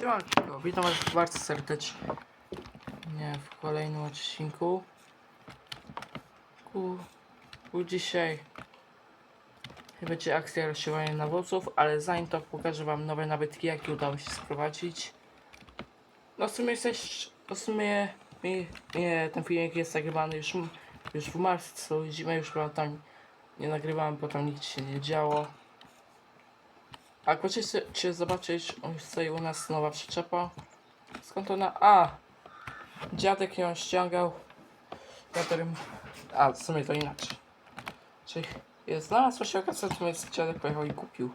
Siemanko, witam was bardzo serdecznie nie, w kolejnym odcinku. Ku, ku dzisiaj będzie akcja rozsiewania nawozów, ale zanim to pokażę wam nowe nabytki, jakie udało się sprowadzić. No w sumie jesteś, w sumie mi, nie, ten filmik jest nagrywany już, już w marcu, zimę już tam nie nagrywałem, bo tam nic się nie działo. A jak chcecie czy zobaczyć, stoi u nas nowa przyczepa. Skąd ona? A! Dziadek ją ściągał. Na. A, w sumie to inaczej. Czyli jest znalazła się okazja, natomiast dziadek pojechał i kupił.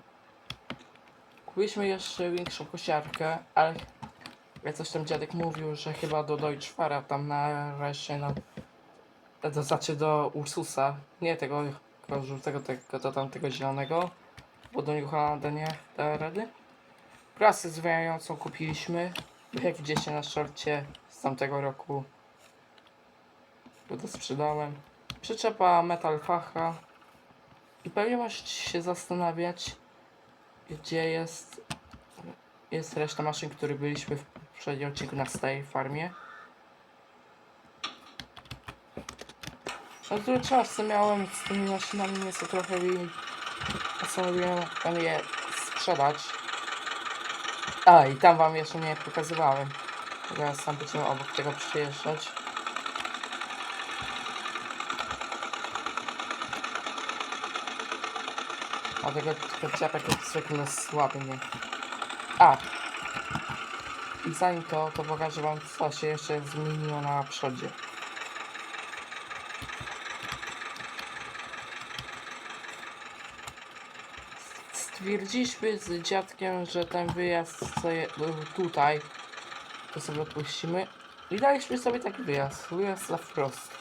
Kupiliśmy jeszcze większą kosiarkę, ale jak coś tam dziadek mówił, że chyba do Deutschfara tam na reszcie no to znaczy do Ursusa, nie tego, tego żółtego, tego to tamtego zielonego bo do New Hollanda nie da rady. Prasę zwijającą kupiliśmy, jak widzicie na szorcie z tamtego roku. To sprzedałem. Przyczepa Metal Facha. I pewnie możecie się zastanawiać, gdzie jest, jest reszta maszyn, które byliśmy w poprzednim odcinku na Stay Farmie. Złe czasy miałem z tymi maszynami nieco trochę postanowiłem wam je sprzedać. A i tam wam jeszcze nie pokazywałem. Zaraz tam będziemy obok tego przyjeżdżać. A tego, tego ciapek jak zwykle słaby mnie. A! I zanim to, to pokażę wam co się jeszcze zmieniło na przodzie. Stwierdziliśmy z dziadkiem, że ten wyjazd je, był tutaj, to sobie odpuścimy. I daliśmy sobie taki wyjazd, wyjazd za wprost.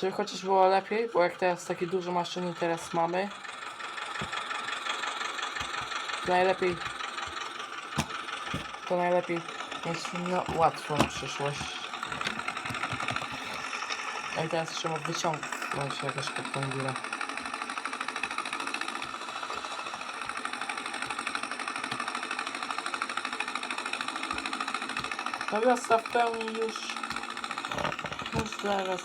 Żeby chociaż było lepiej, bo jak teraz takie duże maszyny teraz mamy, to najlepiej, to najlepiej mieć no, łatwą przyszłość. No i teraz trzeba wyciągnąć jakoś pod tą górę. No wiosna w pełni już. Już zaraz.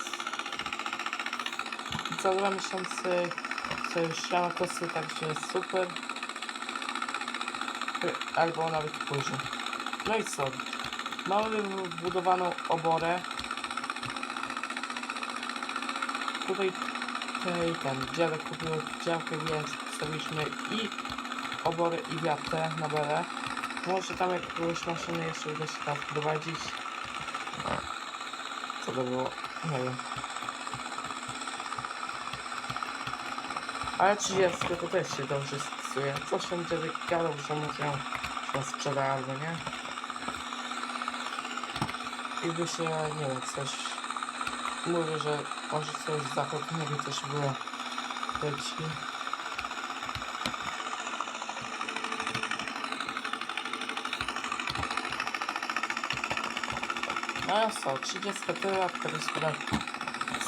Za dwa miesiące co już siano kosy, także jest super. Albo nawet później. No i co? Mamy wbudowaną oborę. Tutaj tutaj ten dziadek kupił działkę więc postawiliśmy i oborę i wiatę na belę może tam jakąś maszynę jeszcze uda się tam wprowadzić. Co to było? Nie wiem. Ale 30 to też się dobrze spisuje. Coś tam dziadek gadał, że muszę się sprzeda albo nie. I by się, nie wiem, coś... Mówię, że może coś zachodniego też było. Leci. Ja co, 30 tyła, teraz chyba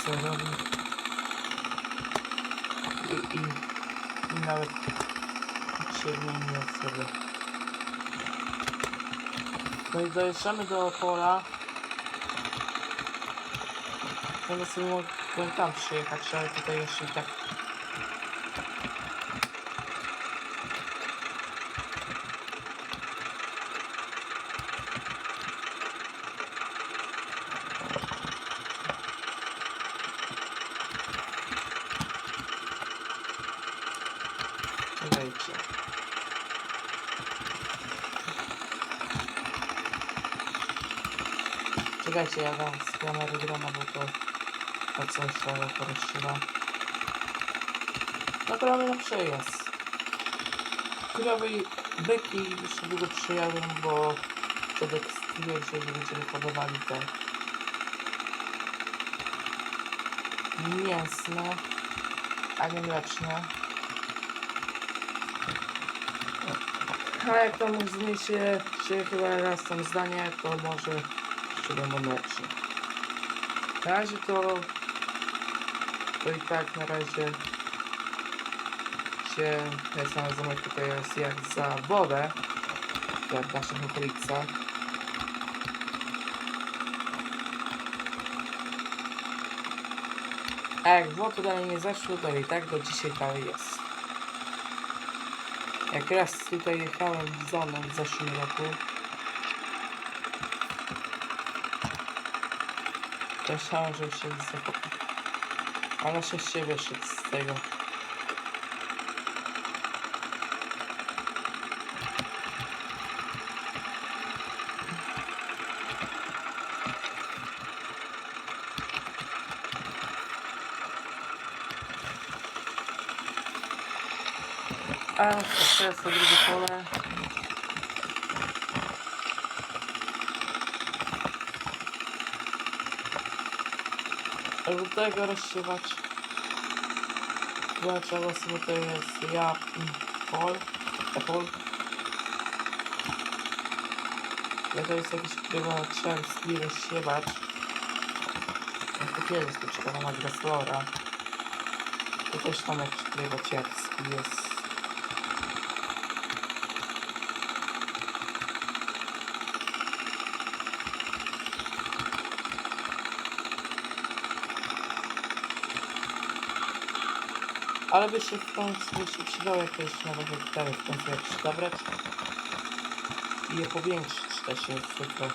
sobie robi. I, i, i nawet się nie sobie. No i dojeżdżamy do pola. Będę sobie mogłem tam przyjechać, ale tutaj jeszcze i tak Czekajcie. Czekajcie, ja dam z kamery drona, bo to to coś trzeba porozszywa. Naprawdę na przejazd. Krowy byki już niedługo przyjadą, bo dziadek stwierdził, że będziemy hodowali te mięsne, a nie mleczne. A jak tam uzniesie się chyba raz tam zdanie, to może będą lepsze. Na razie to, to i tak na razie się sam zamek tutaj jest jak za wodę. w naszych okolicach. A jak złoto dalej nie zaszło, to i tak do dzisiaj dalej jest. Jak raz tutaj jechałem w zonę w zeszłym roku, myślałem, że się zakopie. A na szczęście wyszedł z tego. A to teraz to drugie pole. A Do tego rozsiewać. Dlaczego sobie to jest ja pol, pol. Ja to jest jakiś chyba czerwski rozsiewacz. Ja kiedyś to czekałem na Graslora. To też tam jakiś prywacierski jest. Ale by się w końcu się przydało jakieś nowe hektary w końcu jakieś dobrać i je powiększyć też jest tylko.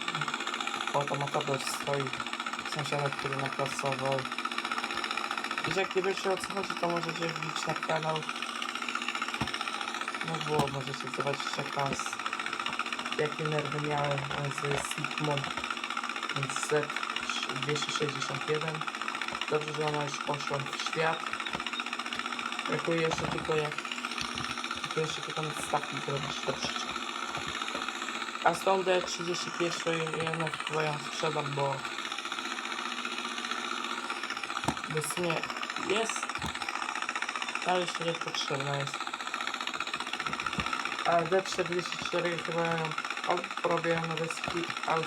O tam otabel stoi sąsiada, który napracował. Wiesz jak nie wiecie o co chodzi, to możecie wbić na kanał. No było, możecie zobaczyć jak tam jakie nerwy miałem z Sigmą Z261. Dobrze, że ona już poszła w świat. Brakuje jeszcze tylko jak... Brakuje jeszcze tylko stawki zrobić do przyczep. A stąd D31 jednak chyba ją sprzedam, bo... Bo w sumie jest... Ale jeszcze nie potrzebna jest. A D44 chyba ją albo robię na deski, albo...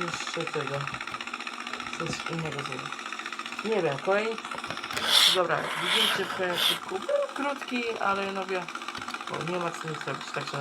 Jeszcze tego coś innego zrobić. Nie wiem, kolejny. Dobra, widzicie w końcu był krótki, ale no wie, bo nie ma co nic robić, także